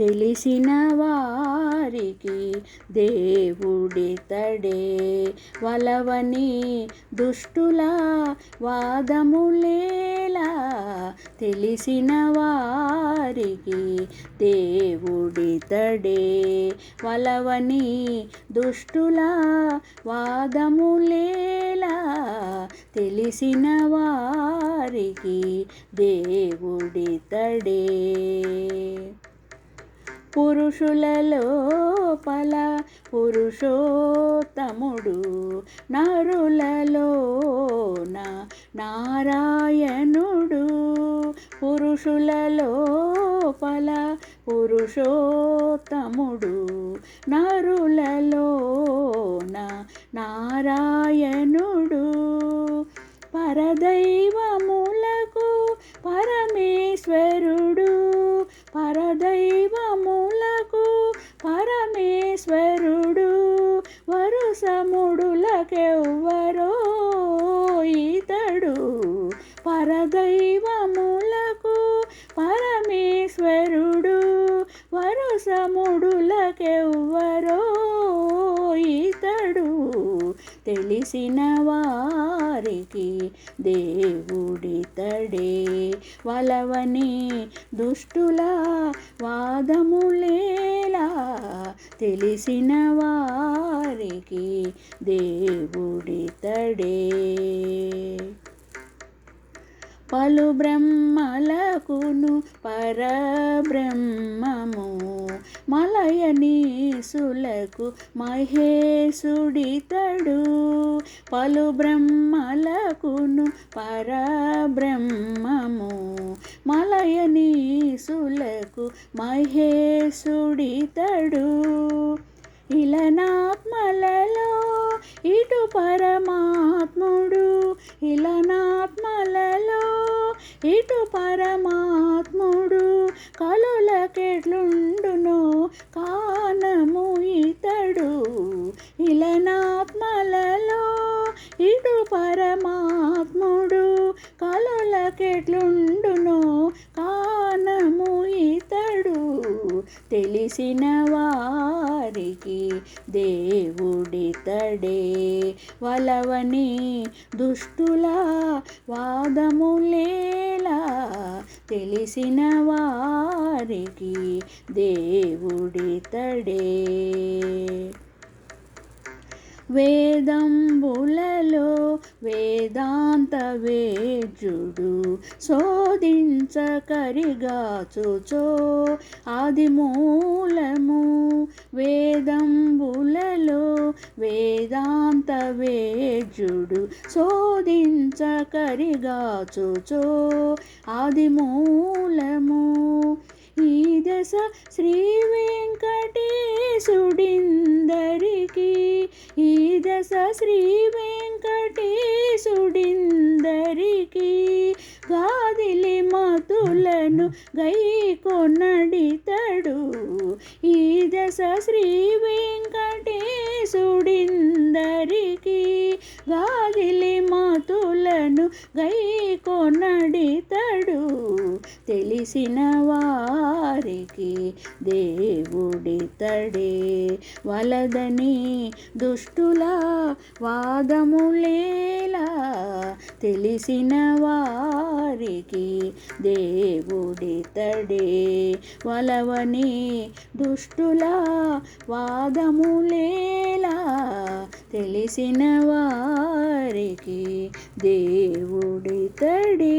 తెలిసిన వారికి దేవుడితడే వలవని దుష్టుల వాదములేలా తెలిసిన వారికి దేవుడితడే వలవని దుష్టుల వాదములేలా తెలిసిన వారికి దేవుడితడే పురుషులలో పల పురుషోత్తముడు నరులలోన నారాయణుడు. పురుషులలో పల పురుషోత్తముడు నరులలోన తెలిసిన వారికి దేవుడితడే వలవని దుష్టుల వాదములేలా తెలిసిన వారికి దేవుడితడే పలు బ్రహ్మలకును పరబ్రహ్మము మలయనీసులకు మహేశుడితడు పలు బ్రహ్మలకును పరబ్రహ్మము మలయనీసులకు మహేశుడితడు. ఇలనాత్మలలో ఇటు పరమాత్ముడు ఇలా పరమాత్ముడు కలులకెట్లుండునో కానము ఇతడు. తెలిసిన వారికి దేవుడితడే. వలవని దుష్టుల వాదములేలా తెలిసిన వారికి దేవుడితడే. వేదంబులలో వేదాంత వేజుడు శోధించకరిగాచుచో. ఆది ఆదిమూలము వేదంబులలో వేదాంత వేజుడు శోధించకరిగాచుచో. ఆది ఆదిమూలము ఈ దశ శ్రీ వెంకటేశుడింద శ్రీ వెంకటేశుడిందరికి గాదిలి మతులను గై కొనడితడు ఈ దశ శ్రీ వెంకటేశు తెలిసిన వారికి దేవుడితడే వలదని దుష్టుల వాదములేలా తెలిసిన వారికి దేవుడితడే వలవని దుష్టుల వాదములేలా తెలిసిన వారికి దేవుడితడే